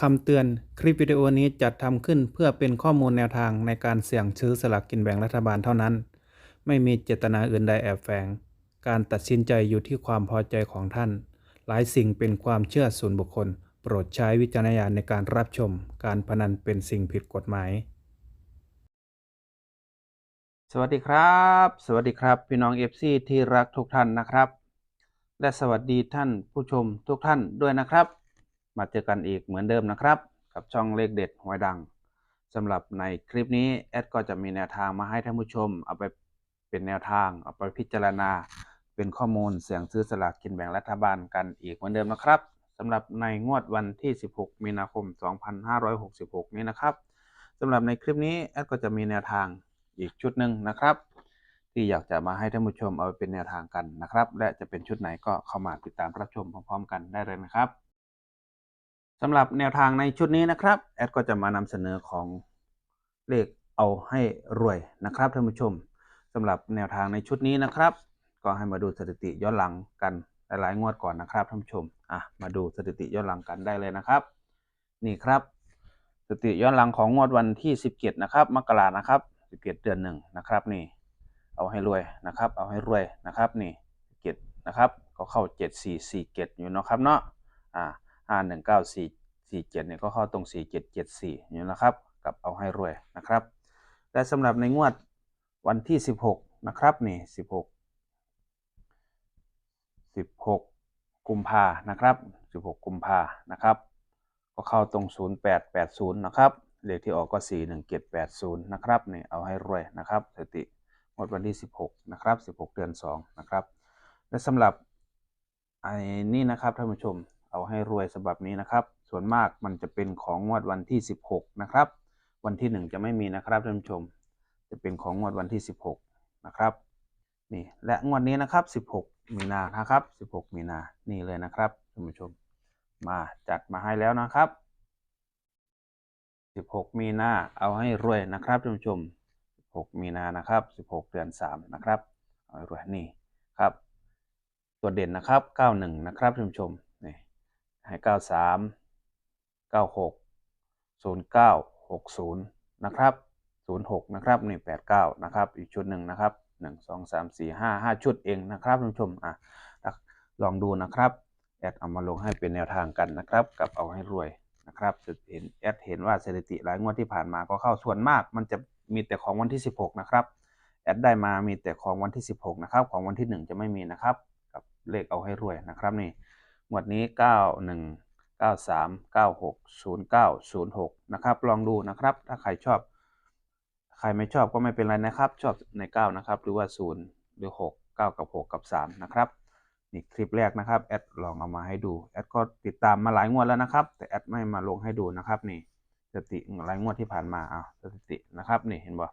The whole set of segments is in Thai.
คำเตือนคลิปวิดีโอนี้จัดทำขึ้นเพื่อเป็นข้อมูลแนวทางในการเสี่ยงซื้อสลากกินแบ่งรัฐบาลเท่านั้น ไม่มีเจตนาอื่นใดแอบแฝง การตัดสินใจอยู่ที่ความพอใจของท่าน หลายสิ่งเป็นความเชื่อส่วนบุคคล โปรดใช้วิจารณญาณในการรับชม การพนันเป็นสิ่งผิดกฎหมาย สวัสดีครับ สวัสดีครับ พี่น้องเอฟซีที่รักทุกท่านนะครับ และสวัสดีท่านผู้ชมทุกท่านด้วยนะครับ มาเจอกันอีกเหมือนเดิมนะครับ กับช่องเลขเด็ดหวยดังสำหรับในคลิปนี้แอดก็จะมีแนวทางมาให้ท่านผู้ชม เอาไปเป็นแนวทางเอาไปพิจารณา เป็นข้อมูลเสี่ยงซื้อสลากกินแบ่งรัฐบาลกันอีกเหมือนเดิมนะครับสำหรับในงวดวันที่ 16 มีนาคม 2566 นี้นะครับสำหรับในคลิปนี้แอดก็จะมีแนวทางอีกชุดหนึ่งนะครับ ที่อยากจะมาให้ท่านผู้ชมเอาไปเป็นแนวทางกันนะครับ และจะเป็นชุดไหนก็เข้ามาติดตามรับชมพร้อมๆ กันได้เลยนะครับ สำหรับแนวทางในชุดนี้นะครับ แอดก็จะมานำเสนอของเลขเอาให้รวยนะครับท่านผู้ชมสำหรับแนวทางในชุดนี้นะครับ ก็ให้มาดูสถิติย้อนหลังกันหลายๆงวดก่อนนะครับท่านผู้ชมอะมาดูสถิติย้อนหลังกันได้เลยนะครับ นี่ครับสถิติย้อนหลังของงวดวันที่ 17 นะครับมกรานะครับ17เดือนหนึ่งนะครับนี่ เอาให้รวยนะครับ เอาให้รวยนะครับนี่เจ็ดนะครับ ก็เข้าเจ็ดสี่สี่เจ็ดอยู่เนาะครับเนาะอ่า ห้าหนึ่งเก้าสี่สี่เจ็ดเนี่ยก็เข้าตรงสี่เจ็ดเจ็ดสี่อยู่นะครับกับเอาให้รวยนะครับ และสำหรับในงวดวันที่สิบหกนะครับนี่สิบหกสิบหกกุมภานะครับสิบหกกุมภานะครับ ก็เข้าตรงศูนย์แปดแปดศูนย์นะครับเลขที่ออกก็สี่หนึ่งเจ็ดแปดศูนย์นะครับนี่เอาให้รวยนะครับสติงวดวันที่ 16 นะครับ 16 เดือน 2 นะครับ และสำหรับไอ้นี่นะครับท่านผู้ชม เอาให้รวยฉบับนี้นะครับ ส่วนมากมันจะเป็นของงวดวันที่ 16 นะครับ วันที่ 1 จะไม่มีนะครับท่านผู้ชม จะเป็นของงวดวันที่ 16 นะครับ นี่และงวดนี้นะครับ 16 มีนานะครับ 16 มีนานี่เลยนะครับท่านผู้ชม มาจัดมาให้แล้วนะครับ 16 มีนาเอาให้รวยนะครับท่านผู้ชม 16 มีนานะครับ 16 เดือน 3 นะครับเอาไว้รวยนี่ครับ ตัวเด่นนะครับ 91 นะครับท่านผู้ชม ให้ 93 96 09 60 นะครับ 06 นะครับนี่89 นะครับ อีกชุดหนึ่งนะครับ 1 2 3 4 5 5 ชุดเองนะครับท่านผู้ชมอะลองดูนะครับแอดเอามาลงให้เป็นแนวทางกันนะครับ กับเอาให้รวยนะครับจะเห็นแอดเห็นว่าสถิติหลายงวดที่ผ่านมาก็เข้าส่วนมาก มันจะมีแต่ของวันที่ 16 นะครับแอดได้มามีแต่ของวันที่ 16 นะครับ ของวันที่ 1 จะไม่มีนะครับ กับเลขเอาให้รวยนะครับนี่ งวดนี้ 91 93 96 09 06 นะครับ ลองดูนะครับ ถ้าใครชอบ ใครไม่ชอบก็ไม่เป็นไรนะครับ ชอบใน 9 นะครับ หรือว่า 0 หรือ 6 9 กับ 6 กับ 3 นะครับ นี่คลิปแรกนะครับ แอดลองเอามาให้ดู แอดก็ติดตามมาหลายงวดแล้วนะครับ แต่แอดไม่มาลงให้ดูนะครับนี่สติหลายงวดที่ผ่านมาอ่าสถิตินะครับ นี่เห็นบ่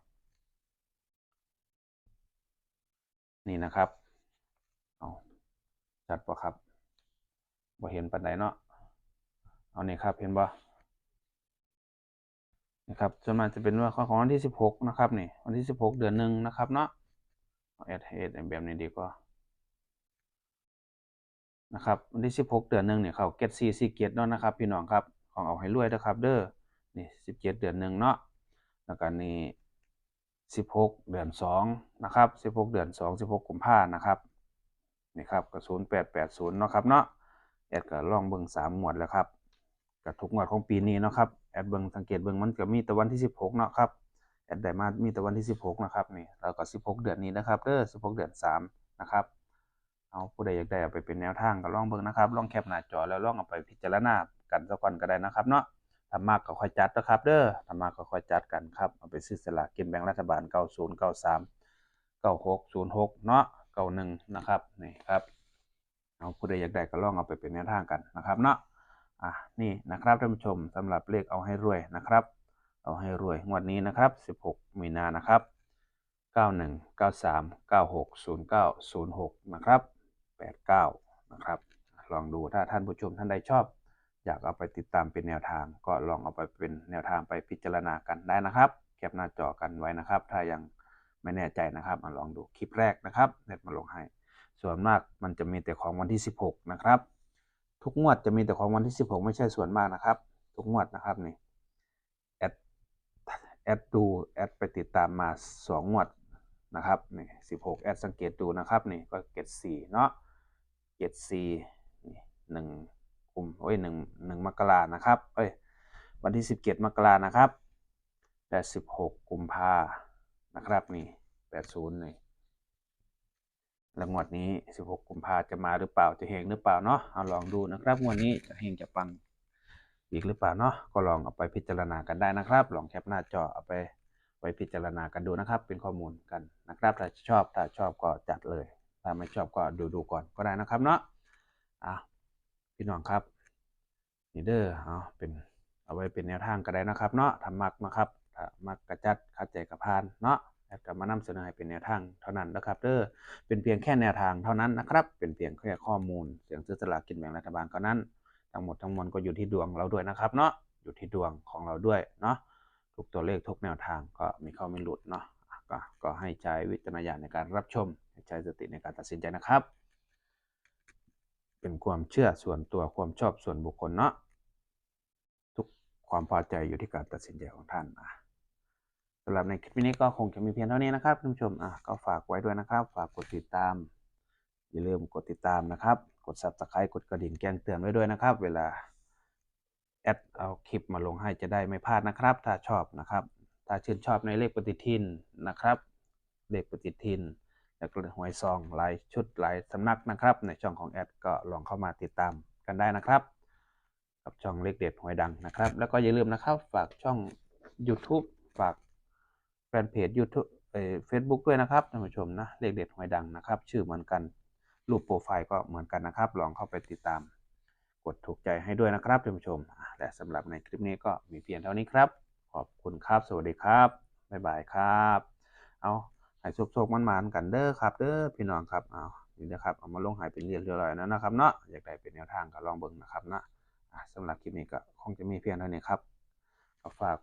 นี่นะครับเอาจัดปะครับ บ่เห็นปันใดเนาะเอานี่ครับเห็นบ่นะครับส่วนมากจะเป็นว่าของวันที่สิบหกนะครับนี่วันที่สิบหกเดือนหนึ่งนะครับเนาะแอดเฮดแบบนี้ดีกว่านะครับวันที่16เดือนหนึ่งเนี่ยเขาเก็ตซีซีเก็ตเนาะนะครับ พี่น้องครับของเอาให้รวยนะครับ เด้อนี่17เดือนหนึ่งเนาะแล้วก็นี่16เดือน2นะครับ16เดือน2 16กุมภานะครับนี่ครับก็0880เนาะครับเนาะ ดก็ลองเบิ่ง3หมวดแล้วครับกับทุกงวดของปีนี้เนาะครับแอดเบิ่งสังเกตเบิ่งมันก็มีแต่วันที่ 16 เนาะครับแอดได้มามีแต่วันที่ 16 นะครับนี่แล้วก็ 16 เดือนนี้นะครับเด้อ16 เดือน 3 นะครับเอาผู้ใดอยากได้เอาไปเป็นแนวทางก็ลองเบิ่งนะครับลองแคปหน้าจอแล้วลองเอาไปพิจารณากันสักวันก็ได้นะครับเนาะถ้ามากก็ค่อยจัดนะครับ เด้อถ้ามากก็ค่อยจัดกันครับเอาไปซื้อสลากกินแบ่งรัฐบาล 90 93 96 06 เนาะ91 นะครับนี่ครับ เอาผู้ใดอยากได้ก็ลองเอาไปเป็นแนวทางกันนะครับเนาะอะนี่นะครับท่านผู้ชมสำหรับเลขเอาให้รวยนะครับ เอาให้รวยงวดนี้นะครับ 16 มีนานะครับ 91 93 96 09 06 นะครับ 89 นะครับ ลองดูถ้าท่านผู้ชมท่านใดชอบ อยากเอาไปติดตามเป็นแนวทาง ก็ลองเอาไปเป็นแนวทางไปพิจารณากันได้นะครับแคปหน้าจอกันไว้นะครับ ถ้ายังไม่แน่ใจนะครับมาลองดูคลิปแรกนะครับเน็ตมาลงให้ ส่วนมากมันจะมีแต่ของวันที่ 16 นะครับ ทุกงวดจะมีแต่ของวันที่ 16 ไม่ใช่ส่วนมากนะครับ ทุกงวดนะครับนี่แอดแอดดูแอดไปติดตามมาสองงวดนะครับนี่สิบหกแอดสังเกตดูนะครับนี่ก็เกตสี่เนาะเกตสี่นี่หนึ่งกุมโอ้ยหนึ่งหนึ่งมกรานะครับเอ้ยวันที่สิบเจ็ดมกรานะครับ แต่สิบหกกุมภานะครับนี่แปดศูนย์นี่ แล้วงวดนี้ 16 กุมภาจะมาหรือเปล่าจะเฮงหรือเปล่าเนาะเอาลองดูนะครับงวดนี้จะเฮงจะปังอีกหรือเปล่าเนาะก็ลองเอาไปพิจารณากันได้นะครับ ลองแคปหน้าจอเอาไปไว้พิจารณากันดูนะครับ เป็นข้อมูลกันนะครับ ถ้าชอบถ้าชอบก็จัดเลย ถ้าไม่ชอบก็ดูดูก่อนก็ได้นะครับเนาะอะพี่น้องครับนี่เด้อเอาเป็นเอาไว้เป็นแนวทางก็ได้นะครับ เนาะทำมักนะครับมักกระจัดขัดใจกระพานเนาะ แล้วก็มานำเสนอให้เป็นแนวทางเท่านั้นนะครับเด้อเป็นเพียงแค่แนวทางเท่านั้นนะครับเป็นเพียงแค่ข้อมูล เสียงซื้อสลากกินแบ่งรัฐบาลเท่านั้น ทั้งหมดทั้งมวลก็อยู่ที่ดวงเราด้วยนะครับเนาะอยู่ที่ดวงของเราด้วยเนาะทุกตัวเลขทุกแนวทางก็มีเข้าไม่หลุดเนาะก็ก็ให้ใช้วิจารณญาณในการรับชมให้ใช้สติในการตัดสินใจนะครับ เป็นความเชื่อส่วนตัวความชอบส่วนบุคคลเนาะทุกความพอใจอยู่ที่การตัดสินใจของท่านอะ สำหรับในคลิปนี้ก็คงจะมีเพียงเท่านี้นะครับท่านผู้ชมอะก็ฝากไว้ด้วยนะครับ ฝากกดติดตาม อย่าลืมกดติดตามนะครับ กด subscribe กดกระดิ่งแจ้งเตือนไว้ด้วยนะครับ เวลาแอดเอาคลิปมาลงให้จะได้ไม่พลาดนะครับ ถ้าชอบนะครับ ถ้าชื่นชอบในเลขปฏิทินนะครับเลขปฏิทิน แล้วก็หวยซองหลายชุดหลายสำนักนะครับ ในช่องของแอดก็ลองเข้ามาติดตามกันได้นะครับ กับช่องเลขเด็ดหวยดังนะครับ แล้วก็อย่าลืมนะครับ ฝากช่อง YouTube ฝาก นเพจ YouTube เอ่อ Facebook ด้วยนะครับท่านผู้ชมนะเลขเด็ดหวยดังนะครับ ชื่อเหมือนกันรูปโปรไฟล์ก็เหมือนกันนะครับ ลองเข้าไปติดตาม กดถูกใจให้ด้วยนะครับท่านผู้ชม และสำหรับในคลิปนี้ก็มีเพียงเท่านี้ครับ ขอบคุณครับ สวัสดีครับ บ๊ายบายครับ เอาให้โชคๆมันๆกันเด้อครับ เด้อพี่น้องครับ เอานี่นะครับ เอามาลงหายเป็นเรียเรียบร้อยแล้วนะครับเนาะ อยากได้เป็นแนวทางก็ลองเบิ่งนะครับเนาะสำหรับคลิปนี้ก็คงจะมีเพียงเท่านี้ครับฝาก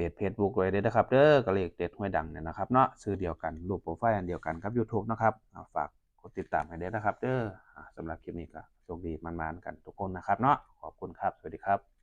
เพจเฟซบุ๊กไว้ด้วยนะครับเด้อกระเลขเด็ดห้วยดังเนี่ยนะครับเนาะชื่อเดียวกันรูปโปรไฟล์อันเดียวกันครับ YouTube นะครับฝากกดติดตามให้ด้นะครับเด้อสำหรับคลิปนี้ก็โชคดีมันๆกันทุกคนนะครับเนาะขอบคุณครับ สวัสดีครับ